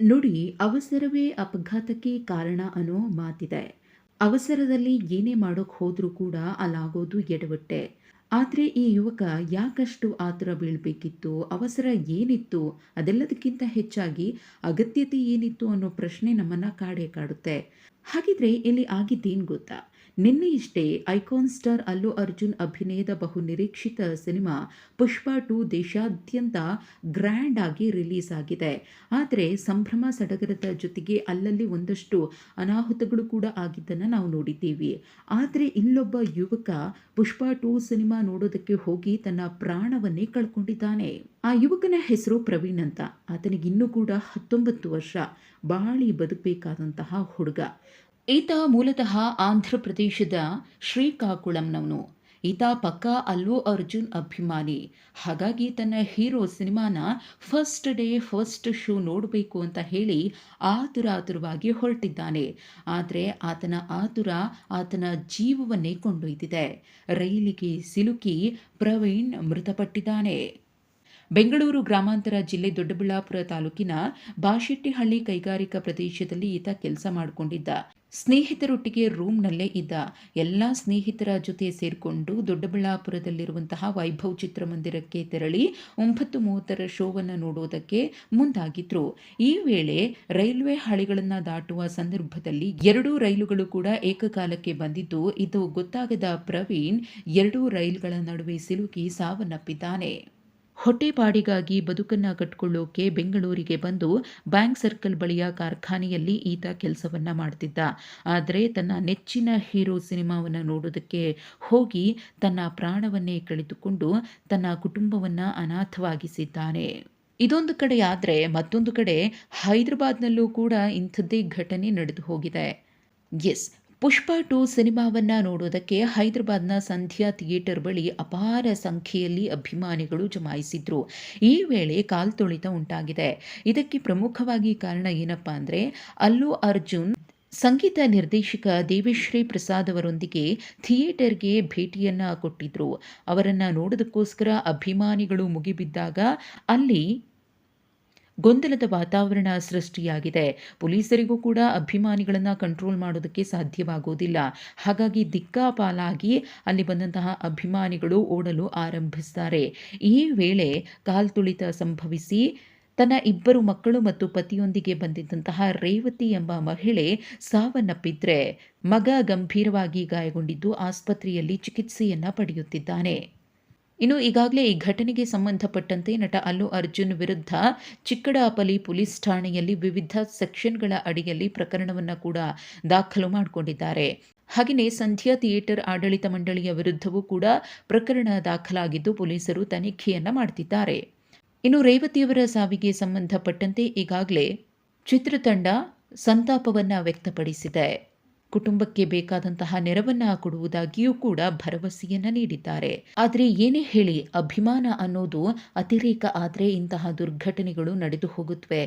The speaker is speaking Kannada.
ನೋಡಿ, ಅವಸರವೇ ಅಪಘಾತಕ್ಕೆ ಕಾರಣ ಅನ್ನೋ ಮಾತಿದೆ. ಅವಸರದಲ್ಲಿ ಏನೇ ಮಾಡೋಕೆ ಹೋದರೂ ಕೂಡ ಅಲ್ಲಾಗೋದು ಎಡವಟ್ಟೆ. ಆದರೆ ಈ ಯುವಕ ಯಾಕಷ್ಟು ಆತರ ಬೀಳಬೇಕಿತ್ತು, ಅವಸರ ಏನಿತ್ತು, ಅದೆಲ್ಲದಕ್ಕಿಂತ ಹೆಚ್ಚಾಗಿ ಅಗತ್ಯತೆ ಏನಿತ್ತು ಅನ್ನೋ ಪ್ರಶ್ನೆ ನಮ್ಮನ್ನ ಕಾಡೇ ಕಾಡುತ್ತೆ. ಹಾಗಿದ್ರೆ ಇಲ್ಲಿ ಆಗಿದ್ದೇನು ಗೊತ್ತಾ? ನಿನ್ನೆಯಷ್ಟೇ ಐಕಾನ್ ಸ್ಟಾರ್ ಅಲ್ಲು ಅರ್ಜುನ್ ಅಭಿನಯದ ಬಹು ನಿರೀಕ್ಷಿತ ಸಿನಿಮಾ ಪುಷ್ಪ ಟು ದೇಶಾದ್ಯಂತ ಗ್ರ್ಯಾಂಡ್ ಆಗಿ ರಿಲೀಸ್ ಆಗಿದೆ. ಆದರೆ ಸಂಭ್ರಮ ಸಡಗರದ ಜೊತೆಗೆ ಅಲ್ಲಲ್ಲಿ ಒಂದಷ್ಟು ಅನಾಹುತಗಳು ಕೂಡ ಆಗಿದ್ದನ್ನು ನಾವು ನೋಡಿದ್ದೀವಿ. ಆದರೆ ಇಲ್ಲೊಬ್ಬ ಯುವಕ ಪುಷ್ಪ ಟು ಸಿನಿಮಾ ನೋಡೋದಕ್ಕೆ ಹೋಗಿ ತನ್ನ ಪ್ರಾಣವನ್ನೇ ಕಳ್ಕೊಂಡಿದ್ದಾನೆ. ಆ ಯುವಕನ ಹೆಸರು ಪ್ರವೀಣ್ ಅಂತ. ಆತನಿಗಿನ್ನೂ ಕೂಡ ಹತ್ತೊಂಬತ್ತು ವರ್ಷ. ಬಾಳಿ ಬದುಕಬೇಕಾದಂತಹ ಹುಡುಗ. ಈತ ಮೂಲತಃ ಆಂಧ್ರ ಪ್ರದೇಶದ ಶ್ರೀಕಾಕುಳಂನವನು. ಈತ ಪಕ್ಕಾ ಅಲ್ಲು ಅರ್ಜುನ್ ಅಭಿಮಾನಿ. ಹಾಗಾಗಿ ತನ್ನ ಹೀರೋ ಸಿನಿಮಾನ ಫಸ್ಟ್ ಡೇ, ಫಸ್ಟ್ ಶೋ ನೋಡಬೇಕು ಅಂತ ಹೇಳಿ ಆತುರಾತುರವಾಗಿ ಹೊರಟಿದ್ದಾನೆ. ಆದರೆ ಆತನ ಆತುರ, ಆತನ ಜೀವವನ್ನೇ ಕೊಂಡೊಯ್ದಿದೆ. ರೈಲಿಗೆ ಸಿಲುಕಿ ಪ್ರವೀಣ್ ಮೃತಪಟ್ಟಿದ್ದಾನೆ. ಬೆಂಗಳೂರು ಗ್ರಾಮಾಂತರ ಜಿಲ್ಲೆ ದೊಡ್ಡಬಳ್ಳಾಪುರ ತಾಲೂಕಿನ ಬಾಶೆಟ್ಟಿಹಳ್ಳಿ ಕೈಗಾರಿಕಾ ಪ್ರದೇಶದಲ್ಲಿ ಈತ ಕೆಲಸ ಮಾಡಿಕೊಂಡಿದ್ದ. ಸ್ನೇಹಿತರೊಟ್ಟಿಗೆ ರೂಮ್ನಲ್ಲೇ ಇದ್ದ ಎಲ್ಲ ಸ್ನೇಹಿತರ ಜೊತೆ ಸೇರಿಕೊಂಡು ದೊಡ್ಡಬಳ್ಳಾಪುರದಲ್ಲಿರುವಂತಹ ವೈಭವ್ ಚಿತ್ರಮಂದಿರಕ್ಕೆ ತೆರಳಿ ಒಂಬತ್ತು ಮೂವತ್ತರ ಶೋವನ್ನು ನೋಡುವುದಕ್ಕೆ ಮುಂದಾಗಿದ್ರು. ಈ ವೇಳೆ ರೈಲ್ವೆ ಹಳಿಗಳನ್ನು ದಾಟುವ ಸಂದರ್ಭದಲ್ಲಿ ಎರಡೂ ರೈಲುಗಳು ಕೂಡ ಏಕಕಾಲಕ್ಕೆ ಬಂದಿದ್ದು, ಇದು ಗೊತ್ತಾಗದ ಪ್ರವೀಣ್ ಎರಡೂ ರೈಲುಗಳ ನಡುವೆ ಸಿಲುಕಿ ಸಾವನ್ನಪ್ಪಿದ್ದಾನೆ. ಹೊಟ್ಟೆಪಾಡಿಗಾಗಿ ಬದುಕನ್ನ ಕಟ್ಕೊಳ್ಳೋಕೆ ಬೆಂಗಳೂರಿಗೆ ಬಂದು ಬ್ಯಾಂಕ್ ಸರ್ಕಲ್ ಬಳಿಯ ಕಾರ್ಖಾನೆಯಲ್ಲಿ ಈತ ಕೆಲಸವನ್ನ ಮಾಡ್ತಿದ್ದ. ಆದರೆ ತನ್ನ ನೆಚ್ಚಿನ ಹೀರೋ ಸಿನಿಮಾವನ್ನು ನೋಡೋದಕ್ಕೆ ಹೋಗಿ ತನ್ನ ಪ್ರಾಣವನ್ನೇ ಕಳೆದುಕೊಂಡು ತನ್ನ ಕುಟುಂಬವನ್ನ ಅನಾಥವಾಗಿಸಿದ್ದಾನೆ. ಇದೊಂದು ಕಡೆ ಆದರೆ ಮತ್ತೊಂದು ಕಡೆ ಹೈದರಾಬಾದ್ನಲ್ಲೂ ಕೂಡ ಇಂಥದ್ದೇ ಘಟನೆ ನಡೆದು ಹೋಗಿದೆ. ಎಸ್ ಪುಷ್ಪ ಟು ಸಿನಿಮಾವನ್ನ ನೋಡೋದಕ್ಕೆ ಹೈದರಾಬಾದ್ನ ಸಂಧ್ಯಾ ಥಿಯೇಟರ್ ಬಳಿ ಅಪಾರ ಸಂಖ್ಯೆಯಲ್ಲಿ ಅಭಿಮಾನಿಗಳು ಜಮಾಯಿಸಿದ್ರು. ಈ ವೇಳೆ ಕಾಲ್ತೊಳಿತ ಉಂಟಾಗಿದೆ. ಇದಕ್ಕೆ ಪ್ರಮುಖವಾಗಿ ಕಾರಣ ಏನಪ್ಪಾ ಅಂದರೆ, ಅಲ್ಲು ಅರ್ಜುನ್, ಸಂಗೀತ ನಿರ್ದೇಶಕ ದೇವಿಶ್ರೀ ಪ್ರಸಾದ್ ಅವರೊಂದಿಗೆ ಥಿಯೇಟರ್ಗೆ ಭೇಟಿಯನ್ನ ಕೊಟ್ಟಿದ್ರು. ಅವರನ್ನು ನೋಡೋದಕ್ಕೋಸ್ಕರ ಅಭಿಮಾನಿಗಳು ಮುಗಿಬಿದ್ದಾಗ ಅಲ್ಲಿ ಗೊಂದಲದ ವಾತಾವರಣ ಸೃಷ್ಟಿಯಾಗಿದೆ. ಪೊಲೀಸರಿಗೂ ಕೂಡ ಅಭಿಮಾನಿಗಳನ್ನು ಕಂಟ್ರೋಲ್ ಮಾಡೋದಕ್ಕೆ ಸಾಧ್ಯವಾಗುವುದಿಲ್ಲ ಹಾಗಾಗಿ ದಿಕ್ಕಾಪಾಲಾಗಿ ಅಲ್ಲಿ ಬಂದಂತಹ ಅಭಿಮಾನಿಗಳು ಓಡಲು ಆರಂಭಿಸ್ತಾರೆ. ಈ ವೇಳೆ ಕಾಲ್ತುಳಿತ ಸಂಭವಿಸಿ ತನ್ನ ಇಬ್ಬರು ಮಕ್ಕಳು ಮತ್ತು ಪತಿಯೊಂದಿಗೆ ಬಂದಿದ್ದಂತಹ ರೇವತಿ ಎಂಬ ಮಹಿಳೆ ಸಾವನ್ನಪ್ಪಿದ್ರೆ ಮಗ ಗಂಭೀರವಾಗಿ ಗಾಯಗೊಂಡಿದ್ದು ಆಸ್ಪತ್ರೆಯಲ್ಲಿ ಚಿಕಿತ್ಸೆಯನ್ನ ಪಡೆಯುತ್ತಿದ್ದಾನೆ. ಇನ್ನು ಈಗಾಗಲೇ ಈ ಘಟನೆಗೆ ಸಂಬಂಧಪಟ್ಟಂತೆ ನಟ ಅಲ್ಲು ಅರ್ಜುನ್ ವಿರುದ್ಧ ಚಿಕ್ಕಡಾಪಲಿ ಪೊಲೀಸ್ ಠಾಣೆಯಲ್ಲಿ ವಿವಿಧ ಸೆಕ್ಷನ್ಗಳ ಅಡಿಯಲ್ಲಿ ಪ್ರಕರಣವನ್ನು ಕೂಡ ದಾಖಲು ಮಾಡಿಕೊಂಡಿದ್ದಾರೆ. ಹಾಗೆಯೇ ಸಂಧ್ಯಾ ಥಿಯೇಟರ್ ಆಡಳಿತ ಮಂಡಳಿಯ ವಿರುದ್ಧವೂ ಕೂಡ ಪ್ರಕರಣ ದಾಖಲಾಗಿದ್ದು ಪೊಲೀಸರು ತನಿಖೆಯನ್ನು ಮಾಡುತ್ತಿದ್ದಾರೆ ಇನ್ನು ರೇವತಿಯವರ ಸಾವಿಗೆ ಸಂಬಂಧಪಟ್ಟಂತೆ ಈಗಾಗಲೇ ಚಿತ್ರತಂಡ ಸಂತಾಪವನ್ನು ವ್ಯಕ್ತಪಡಿಸಿದೆ. ಕುಟುಂಬಕ್ಕೆ ಬೇಕಾದಂತಹ ನೆರವನ್ನ ಕೊಡುವುದಾಗಿಯೂ ಕೂಡ ಭರವಸೆಯನ್ನ ನೀಡಿದ್ದಾರೆ. ಆದರೆ ಏನೇ ಹೇಳಿ ಅಭಿಮಾನ ಅನ್ನೋದು ಅತಿರೇಕ ಆದರೆ ಇಂತಹ ದುರ್ಘಟನೆಗಳು ನಡೆದು ಹೋಗುತ್ತವೆ